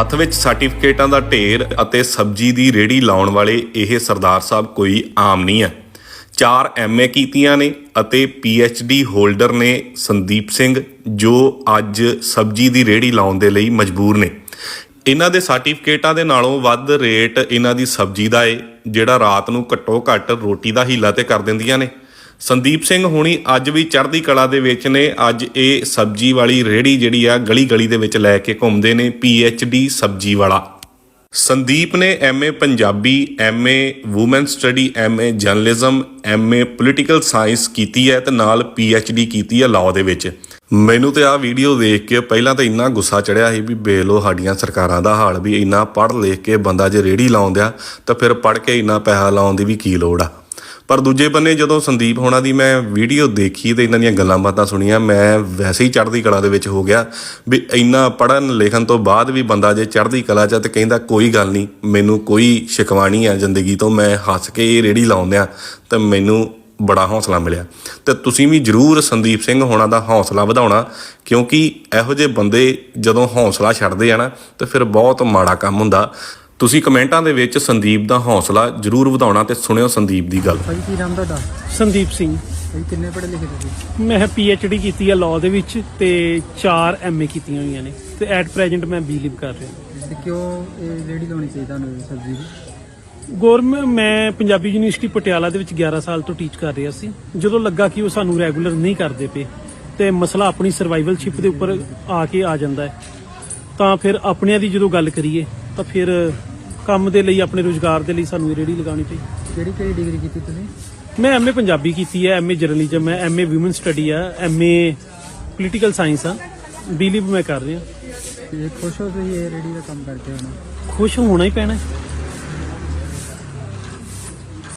ਹੱਥ ਵਿੱਚ ਸਰਟੀਫਿਕੇਟਾਂ ਦਾ ਢੇਰ ਅਤੇ ਸਬਜ਼ੀ ਦੀ ਰੇੜੀ ਲਾਉਣ ਵਾਲੇ ਇਹ ਸਰਦਾਰ ਸਾਹਿਬ ਕੋਈ ਆਮ ਨਹੀਂ ਹੈ। ਚਾਰ ਐਮਏ ਕੀਤੀਆਂ ਨੇ ਅਤੇ ਡੀ ਹੋਲਡਰ ਨੇ ਸੰਦੀਪ ਸਿੰਘ, ਜੋ ਅੱਜ ਸਬਜ਼ੀ ਦੀ ਰੇੜੀ ਲਾਉਣ ਦੇ ਲਈ ਮਜਬੂਰ ਨੇ। ਇਹਨਾਂ ਦੇ ਸਰਟੀਫਿਕੇਟਾਂ ਦੇ ਨਾਲੋਂ ਵੱਧ ਰੇਟ ਇਹਨਾਂ ਦੀ ਸਬਜ਼ੀ ਦਾ ਏ, ਜਿਹੜਾ ਰਾਤ ਨੂੰ ਘੱਟੋ ਘੱਟ ਰੋਟੀ ਦਾ ਹੀਲਾ ਤੇ ਕਰ ਦਿੰਦੀਆਂ ਨੇ। ਸੰਦੀਪ ਸਿੰਘ ਹੁਣੀ ਅੱਜ ਵੀ ਚੜ੍ਹਦੀ ਕਲਾ ਦੇ ਵਿੱਚ ਨੇ। ਅੱਜ ਇਹ ਸਬਜ਼ੀ ਵਾਲੀ ਰੇੜੀ ਜਿਹੜੀ ਆ ਗਲੀ ਗਲੀ ਦੇ ਵਿੱਚ ਲੈ ਕੇ ਘੁੰਮਦੇ ਨੇ ਡੀ ਸਬਜ਼ੀ ਵਾਲਾ। ਸੰਦੀਪ ਨੇ MA Punjabi MA women study MA journalism MA political science ਕੀਤੀ ਹੈ ਤੇ ਨਾਲ ਡੀ ਕੀਤੀ ਹੈ ਲਾਅ ਦੇ ਵਿੱਚ। ਮੈਨੂੰ ਤੇ ਆਹ ਵੀਡੀਓ ਦੇਖ ਕੇ ਪਹਿਲਾਂ ਤਾਂ ਇੰਨਾ ਗੁੱਸਾ ਚੜਿਆ ਸੀ ਵੀ ਬੇਲੋ ਸਾਡੀਆਂ ਸਰਕਾਰਾਂ ਦਾ ਹਾਲ ਵੀ ਇੰਨਾ ਪੜ੍ਹ ਲਿਖ ਕੇ ਬੰਦਾ ਜੇ ਰੇੜੀ ਲਾਉਂਦਿਆ ਤਾਂ ਫਿਰ ਪੜ੍ਹ ਕੇ ਇੰਨਾ ਪੈਸਾ ਲਾਉਣ ਦੀ ਵੀ ਕੀ ਲੋੜ ਆ। ਪਰ ਦੂਜੇ ਬੰਨੇ ਜਦੋਂ ਸੰਦੀਪ ਹੋਣਾ ਦੀ ਮੈਂ ਵੀਡੀਓ ਦੇਖੀ ਤੇ ਇਹਨਾਂ ਦੀਆਂ ਗੱਲਾਂ ਬਾਤਾਂ ਸੁਣੀਆਂ, ਮੈਂ ਵੈਸੇ ਹੀ ਚੜ੍ਹਦੀ ਕਲਾ ਦੇ ਵਿੱਚ ਹੋ ਗਿਆ ਵੀ ਇੰਨਾ ਪੜਨ ਲਿਖਣ ਤੋਂ ਬਾਅਦ ਵੀ ਬੰਦਾ ਜੇ ਚੜ੍ਹਦੀ ਕਲਾ ਚ ਆ ਤੇ ਕਹਿੰਦਾ ਕੋਈ ਗੱਲ ਨਹੀਂ, ਮੈਨੂੰ ਕੋਈ ਸ਼ਿਕਵਾਣੀ ਨਹੀਂ ਆ ਜ਼ਿੰਦਗੀ ਤੋਂ, ਮੈਂ ਹੱਸ ਕੇ ਇਹ ਰੇੜੀ ਲਾਉਂਦਿਆਂ ਤਾਂ ਮੈਨੂੰ ਬੜਾ ਹੌਸਲਾ ਮਿਲਿਆ। ਤੇ ਤੁਸੀਂ ਵੀ ਜਰੂਰ ਸੰਦੀਪ ਸਿੰਘ ਹੋਣਾ ਦਾ ਹੌਸਲਾ ਵਧਾਉਣਾ, ਕਿਉਂਕਿ ਇਹੋ ਜਿਹੇ ਬੰਦੇ ਜਦੋਂ ਹੌਸਲਾ ਛੱਡਦੇ ਆ ਨਾ, ਤੇ ਫਿਰ ਬਹੁਤ ਮਾੜਾ ਕੰਮ ਹੁੰਦਾ। ਤੁਸੀਂ ਕਮੈਂਟਾਂ ਦੇ ਵਿੱਚ ਸੰਦੀਪ ਦਾ ਹੌਸਲਾ ਜਰੂਰ ਵਧਾਉਣਾ ਤੇ ਸੁਣਿਓ ਸੰਦੀਪ ਦੀ ਗੱਲ। ਭਾਈ ਕੀ ਨਾਮ ਤੁਹਾਡਾ? ਸੰਦੀਪ ਸਿੰਘ। ਭਾਈ ਕਿੰਨੇ ਪੜ੍ਹੇ ਲਿਖੇ ਤੁਸੀਂ? ਮੈਂ ਪੀ ਐਚ ਡੀ ਕੀਤੀ ਹੈ ਲਾਅ ਦੇ ਵਿੱਚ ਤੇ 4 ਐਮ ਏ ਕੀਤੀਆਂ ਹੋਈਆਂ ਨੇ ਤੇ ਐਟ ਪ੍ਰੈਜ਼ੈਂਟ ਮੈਂ ਬੀਲਿਵ ਕਰ ਰਿਹਾ। ਤੇ ਕਿਉਂ ਇਹ ਰੇੜੀ ਲਾਉਣੀ ਚਾਹੀਦੀ ਤੁਹਾਨੂੰ ਸਬਜ਼ੀ ਦੀ? ਗੌਰਮੈਂਟ ਮੈਂ ਪੰਜਾਬੀ ਯੂਨੀਵਰਸਿਟੀ ਪਟਿਆਲਾ ਦੇ ਵਿੱਚ 11 ਸਾਲ ਤੋਂ ਟੀਚ ਕਰ ਰਿਹਾ ਸੀ। ਜਦੋਂ ਲੱਗਾ ਕਿ ਉਹ ਸਾਨੂੰ ਰੈਗੂਲਰ ਨਹੀਂ ਕਰਦੇ ਪਏ ਤੇ ਮਸਲਾ ਆਪਣੀ ਸਰਵਾਈਵਲਸ਼ਿਪ ਦੇ ਉੱਪਰ ਆ ਕੇ ਆ ਜਾਂਦਾ ਹੈ ਤਾਂ ਫਿਰ ਆਪਣਿਆਂ ਦੀ ਜਦੋਂ ਗੱਲ ਕਰੀਏ ਤਾਂ ਫਿਰ ਕੰਮ ਦੇ ਲਈ ਆਪਣੇ ਰੋਜ਼ਗਾਰ ਦੇ ਲਈ ਸਾਨੂੰ ਇਹ ਰੇੜੀ ਲਗਾਉਣੀ ਪਈ। ਕਿਹੜੀ ਕਿਹੜੀ ਡਿਗਰੀ ਕੀਤੀ ਤੁਸੀਂ? ਮੈਂ ਐਮਏ ਪੰਜਾਬੀ ਕੀਤੀ ਹੈ ਐਮਏ ਜਰਨਲਿਜ਼ਮ ਹੈ ਐਮਏ ਔਮਨ ਸਟੱਡੀ ਹੈ ਐਮਏ ਪੋਲੀਟੀਕਲ ਸਾਇੰਸ ਆ। ਬੀਲੀਵ ਮੈਂ ਕਰ ਰਿਹਾ। ਤੇ ਖੁਸ਼ ਹੋ ਤੁਸੀਂ ਇਹ ਰੇੜੀ ਦਾ ਕੰਮ ਕਰਕੇ ਹੁਣ ਖੁਸ਼ ਹੋਣਾ ਹੀ ਪੈਣਾ। ਹੈ।